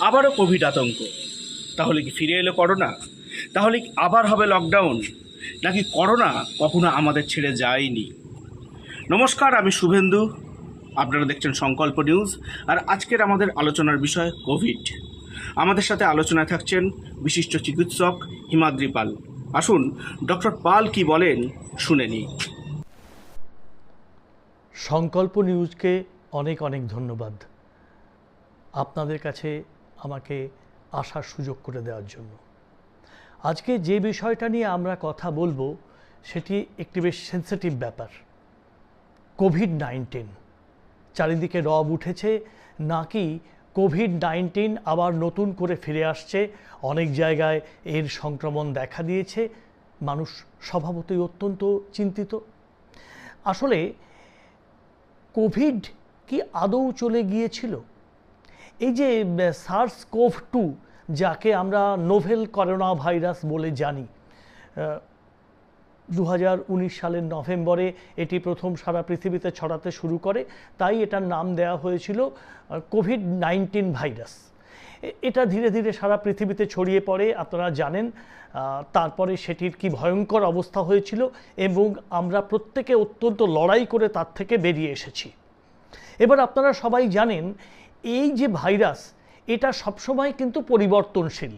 আবারও কোভিড আতঙ্ক। তাহলে কি ফিরে এলো করোনা? তাহলে কি আবার হবে লকডাউন নাকি করোনা কখনো আমাদের ছেড়ে যায়নি? নমস্কার, আমি শুভেন্দু। আপনারা দেখছেন সংকল্প নিউজ। আর আজকের আমাদের আলোচনার বিষয় কোভিড। আমাদের সাথে আলোচনায় থাকছেন বিশিষ্ট চিকিৎসক হিমাদ্রি পাল। আসুন, ডক্টর পাল কি বলেন শুনে নিই। সংকল্প নিউজকে অনেক অনেক ধন্যবাদ। আপনাদের কাছে আমাকে আসার সুযোগ করে দেওয়ার জন্য। আজকে যে বিষয়টা নিয়ে আমরা কথা বলব, সেটি একটি বেশ সেন্সিটিভ ব্যাপার। COVID nineteen. চারিদিকে রব উঠেছে, নাকি কোভিড নাইন্টিন আবার নতুন করে ফিরে আসছে, অনেক জায়গায় এর সংক্রমণ দেখা দিয়েছে, মানুষ স্বভাবতই অত্যন্ত চিন্তিত। আসলে কোভিড কি আদৌ চলে গিয়েছিল? এই যে সার্স কোভ টু যাকে আমরা নোভেল করোনা ভাইরাস বলে জানি দু হাজার উনিশ সালের নভেম্বরে এটি প্রথম সারা পৃথিবীতে ছড়াতে শুরু করে, তাই এটার নাম দেওয়া হয়েছিল কোভিড নাইন্টিন ভাইরাস এটা ধীরে ধীরে সারা পৃথিবীতে ছড়িয়ে পড়ে, আপনারা জানেন তারপরে সেটির কি ভয়ঙ্কর অবস্থা হয়েছিল এবং আমরা প্রত্যেকে অত্যন্ত লড়াই করে তার থেকে বেরিয়ে এসেছি। এবার আপনারা সবাই জানেন এই যে ভাইরাস এটা সবসময় কিন্তু পরিবর্তনশীল।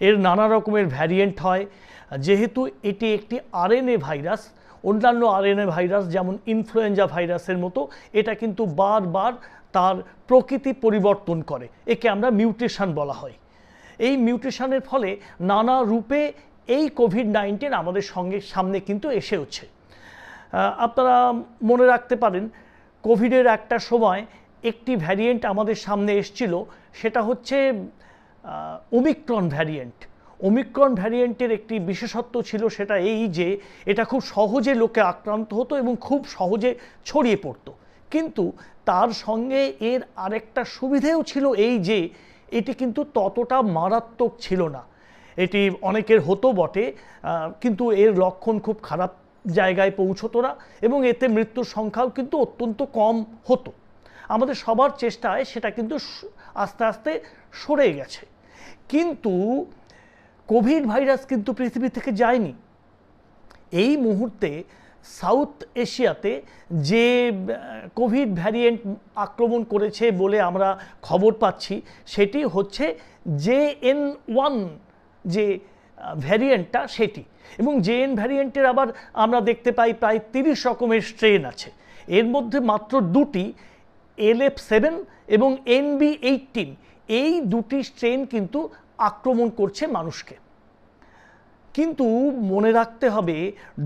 এর নানা রকমের ভ্যারিয়েন্ট হয়। যেহেতু এটি একটি আরএনএ ভাইরাস অন্যান্য আরএনএ ভাইরাস যেমন ইনফ্লুয়েঞ্জা ভাইরাসের মতো এটা কিন্তু বারবার তার প্রকৃতি পরিবর্তন করে। একে আমরা মিউটেশন বলা হয়। এই মিউটেশনের ফলে নানা রূপে এই কোভিড নাইন্টিন আমাদের সঙ্গে সামনে কিন্তু এসেওছে। আহ, আপনারা মনে রাখতে পারেন কোভিডের একটা সময় একটি ভ্যারিয়েন্ট আমাদের সামনে এসছিল, সেটা হচ্ছে ওমিক্রন ভ্যারিয়েন্ট ওমিক্রন ভ্যারিয়েন্টের একটি বিশেষত্ব ছিল সেটা এই যে, এটা খুব সহজে লোকে আক্রান্ত হতো এবং খুব সহজে ছড়িয়ে পড়তো। কিন্তু তার সঙ্গে এর আরেকটা সুবিধেও ছিল এই যে, এটি কিন্তু ততটা মারাত্মক ছিল না। এটি অনেকের হতো বটে কিন্তু এর লক্ষণ খুব খারাপ জায়গায় পৌঁছতো না এবং এতে মৃত্যুর সংখ্যাও কিন্তু অত্যন্ত কম হতো। আমাদের সবার চেষ্টায় সেটা কিন্তু আস্তে আস্তে সরে গেছে। কিন্তু কোভিড ভাইরাস কিন্তু পৃথিবী থেকে যায়নি। এই মুহূর্তে সাউথ এশিয়াতে যে কোভিড ভ্যারিয়েন্ট আক্রমণ করেছে বলে আমরা খবর পাচ্ছি, সেটি হচ্ছে জে এন ওয়ান যে ভ্যারিয়েন্টটা সেটি। এবং জে এন ভ্যারিয়েন্টের আবার আমরা দেখতে পাই প্রায় তিরিশ রকমের স্ট্রেন আছে। এর মধ্যে মাত্র দুটি এল এফ সেভেন এবং এনবি এইটিন, এই দুটি স্ট্রেন কিন্তু আক্রমণ করছে মানুষকে। কিন্তু মনে রাখতে হবে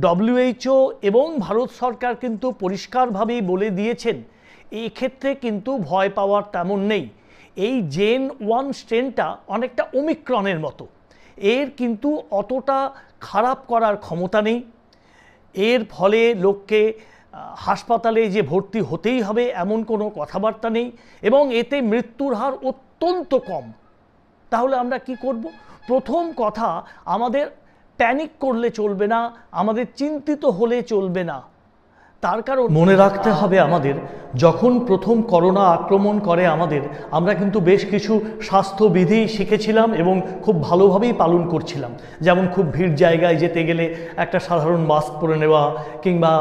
ডব্লিউএইচও এবং ভারত সরকার কিন্তু পরিষ্কারভাবেই বলে দিয়েছেন, এক্ষেত্রে কিন্তু ভয় পাওয়ার তেমন নেই। এই জেন ওয়ান স্ট্রেনটা অনেকটা ওমিক্রনের মতো। এর কিন্তু অতটা খারাপ করার ক্ষমতা নেই। এর ফলে লোককে হাসপাতালে যে ভর্তি হতেই হবে এমন কোনো কথাবার্তা নেই এবং এতে মৃত্যুর হার অত্যন্ত কম। তাহলে আমরা কি করব? প্রথম কথা, আমাদের প্যানিক করলে চলবে না, আমাদের চিন্তিত হলে চলবে না। তার কারণ মনে রাখতে হবে আমাদের, যখন প্রথম করোনা আক্রমণ করে আমাদের, আমরা কিন্তু বেশ কিছু স্বাস্থ্যবিধি শিখেছিলাম এবং খুব ভালোভাবেই পালন করছিলাম। যেমন খুব ভিড় জায়গায় যেতে গেলে একটা সাধারণ মাস্ক পরে নেওয়া কিংবা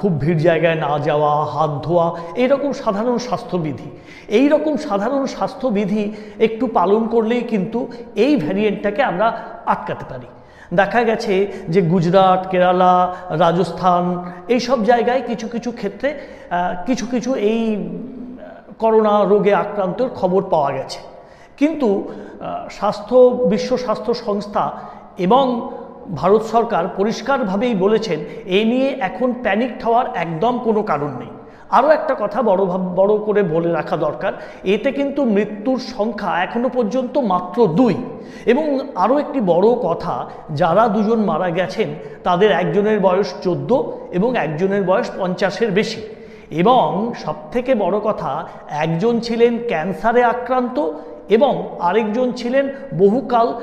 খুব ভিড় জায়গায় না যাওয়া, হাত ধোয়া, এইরকম সাধারণ স্বাস্থ্যবিধি। এই রকম সাধারণ স্বাস্থ্যবিধি একটু পালন করলেই কিন্তু এই ভ্যারিয়েন্টটাকে আমরা আটকাতে পারি। দেখা গেছে যে গুজরাট, কেরালা, রাজস্থান এই সব জায়গায় কিছু কিছু ক্ষেত্রে কিছু কিছু এই করোনা রোগে আক্রান্তর খবর পাওয়া গেছে। কিন্তু স্বাস্থ্য, বিশ্ব স্বাস্থ্য সংস্থা এবং ভারত সরকার পরিষ্কারভাবেই বলেছেন, এ নিয়ে এখন প্যানিক হওয়ার একদম কোনো কারণ নেই। আরও একটা কথা বড় বড় করে বলে রাখা দরকার। এতে কিন্তু মৃত্যুর সংখ্যা এখনও পর্যন্ত মাত্র দুই। এবং আরও একটি বড় কথা, যারা দুজন মারা গেছেন, তাদের একজনের বয়স চোদ্দ এবং একজনের বয়স পঞ্চাশের বেশি। এবং সবথেকে বড় কথা, একজন ছিলেন ক্যান্সারে আক্রান্ত এবং আরেকজন ছিলেন বহুকাল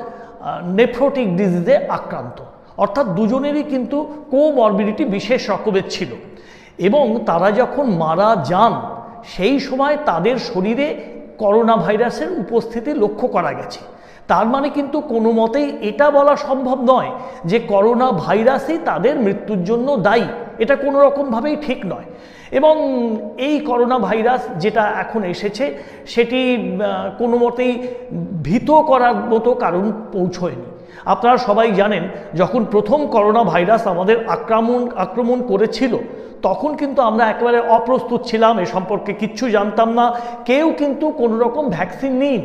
নেফ্রোটিক ডিজিজে আক্রান্ত। অর্থাৎ দুজনেরই কিন্তু কোমরবিডিটি বিশেষ রকমের ছিল। এবং তারা যখন মারা যান, সেই সময় তাদের শরীরে করোনা ভাইরাসের উপস্থিতি লক্ষ্য করা গেছে। তার মানে কিন্তু কোনো মতেই এটা বলা সম্ভব নয় যে করোনা ভাইরাসই তাদের মৃত্যুর জন্য দায়ী। এটা কোনো রকমভাবেই ঠিক নয়। এবং এই করোনা ভাইরাস যেটা এখন এসেছে, সেটি কোনো মতেই ভীত করার মতো কারণ পৌঁছয়নি। আপনারা সবাই জানেন, যখন প্রথম করোনা ভাইরাস আমাদের আক্রমণ আক্রমণ করেছিল, তখন কিন্তু আমরা একেবারে অপ্রস্তুত ছিলাম, এ সম্পর্কে কিচ্ছু জানতাম না, কেউ কিন্তু কোনো রকম ভ্যাকসিন নিন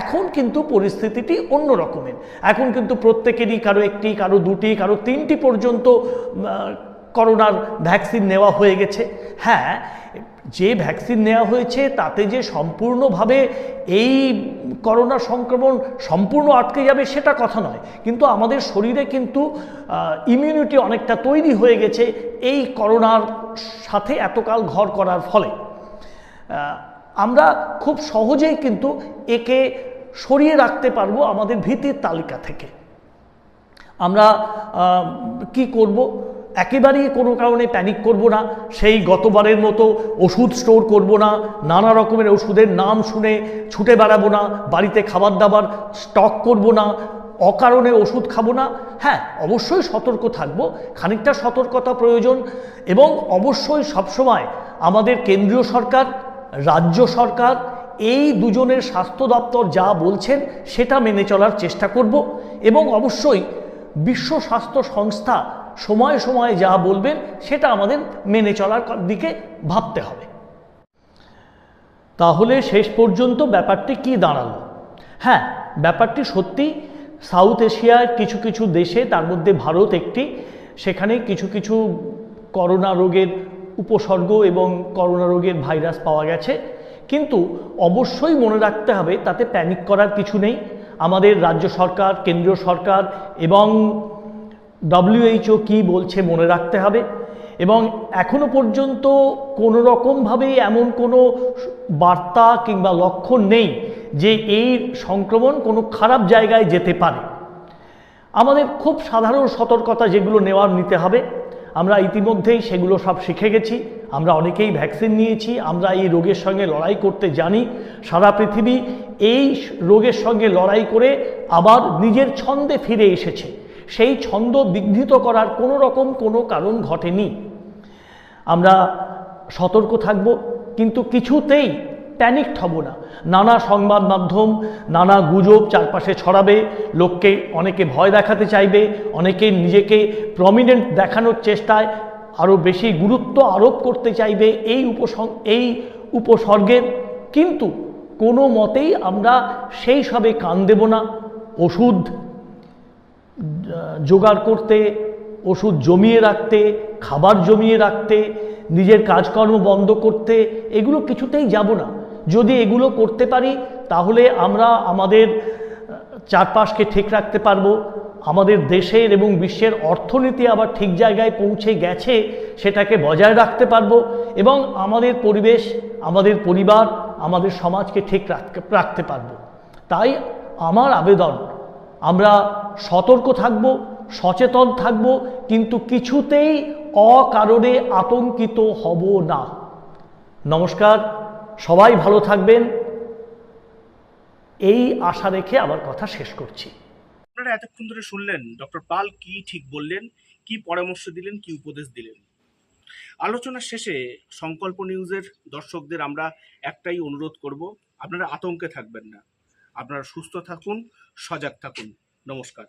এখন কিন্তু পরিস্থিতিটি অন্য রকমের এখন কিন্তু প্রত্যেকেরই কারও একটি, কারও দুটি, কারও তিনটি পর্যন্ত করোনার ভ্যাকসিন নেওয়া হয়ে গেছে। হ্যাঁ যে ভ্যাকসিন নেওয়া হয়েছে, তাতে যে সম্পূর্ণভাবে এই করোনা সংক্রমণ সম্পূর্ণ আটকে যাবে সেটা কথা নয়। কিন্তু আমাদের শরীরে কিন্তু ইমিউনিটি অনেকটা তৈরি হয়ে গেছে এই করোনার সাথে এতকাল ঘর করার ফলে। আমরা খুব সহজেই কিন্তু একে সরিয়ে রাখতে পারব আমাদের ভীতির তালিকা থেকে। আমরা কি করব? একেবারেই কোনো কারণে প্যানিক করব না, সেই গতবারের মতো ওষুধ স্টোর করব না, নানা রকমের ওষুধের নাম শুনে ছুটে বেড়াবো না, বাড়িতে খাবার দাবার স্টক করব না, অকারণে ওষুধ খাব না। হ্যাঁ অবশ্যই সতর্ক থাকব, খানিকটা সতর্কতা প্রয়োজন এবং অবশ্যই সবসময় আমাদের কেন্দ্রীয় সরকার, রাজ্য সরকার, এই দুজনের স্বাস্থ্য দপ্তর যা বলছেন সেটা মেনে চলার চেষ্টা করব এবং অবশ্যই বিশ্ব স্বাস্থ্য সংস্থা সময়ে সময়ে যা বলবেন, সেটা আমাদের মেনে চলার দিকে ভাবতে হবে। তাহলে শেষ পর্যন্ত ব্যাপারটি কি দাঁড়াল? হ্যাঁ ব্যাপারটি সত্যি সাউথ এশিয়ার কিছু কিছু দেশে, তার মধ্যে ভারত একটি, সেখানে কিছু কিছু করোনা রোগের উপসর্গ এবং করোনা রোগের ভাইরাস পাওয়া গেছে। কিন্তু অবশ্যই মনে রাখতে হবে, তাতে প্যানিক করার কিছু নেই। আমাদের রাজ্য সরকার, কেন্দ্রীয় সরকার এবং ডব্লিউএইচও কি বলছে মনে রাখতে হবে। এবং এখনও পর্যন্ত কোনো রকমভাবেই এমন কোনো বার্তা কিংবা লক্ষণ নেই যে এই সংক্রমণ কোনো খারাপ জায়গায় যেতে পারে। আমাদের খুব সাধারণ সতর্কতা যেগুলো নেওয়ার নিতে হবে। আমরা ইতিমধ্যেই সেগুলো সব শিখে গেছি। আমরা অনেকেই ভ্যাকসিন নিয়েছি। আমরা এই রোগের সঙ্গে লড়াই করতে জানি। সারা পৃথিবী এই রোগের সঙ্গে লড়াই করে আবার নিজের ছন্দে ফিরে এসেছে। সেই ছন্দ বিঘ্নিত করার কোনো রকম কোনো কারণ ঘটেনি। আমরা সতর্ক থাকব, কিন্তু কিছুতেই প্যানিকড হব না। নানা সংবাদ মাধ্যম, নানা গুজব চারপাশে ছড়াবে, লোককে অনেকে ভয় দেখাতে চাইবে, অনেকে নিজেকে প্রমিনেন্ট দেখানোর চেষ্টায় আরও বেশি গুরুত্ব আরোপ করতে চাইবে এই উপসং, এই উপসর্গের। কিন্তু কোনো মতেই আমরা সেই সবে কান দেব না। ওষুধ জোগাড় করতে, ওষুধ জমিয়ে রাখতে, খাবার জমিয়ে রাখতে, নিজের কাজকর্ম বন্ধ করতে, এগুলো কিছুতেই যাব না। যদি এগুলো করতে পারি, তাহলে আমরা আমাদের চারপাশকে ঠিক রাখতে পারব। আমাদের দেশের এবং বিশ্বের অর্থনীতি আবার ঠিক জায়গায় পৌঁছে গেছে, সেটাকে বজায় রাখতে পারব এবং আমাদের পরিবেশ, আমাদের পরিবার, আমাদের সমাজকে ঠিক রাখতে পারব। তাই আমার আবেদন, আমরা সতর্ক থাকব সচেতন থাকব, কিন্তু কিছুতেই অকারণে আতঙ্কিত হব না। নমস্কার, সবাই ভালো থাকবেন। এই আশা রেখে আমার কথা শেষ করছি। আপনারা এতক্ষণ ধরে শুনলেন, ডক্টর পাল কি ঠিক বললেন, কি পরামর্শ দিলেন, কি উপদেশ দিলেন? আলোচনার শেষে সংকল্প নিউজের দর্শকদের আমরা একটাই অনুরোধ করব, আপনারা আতঙ্কে থাকবেন না। আপনারা সুস্থ থাকুন, সজাগ থাকুন। নমস্কার।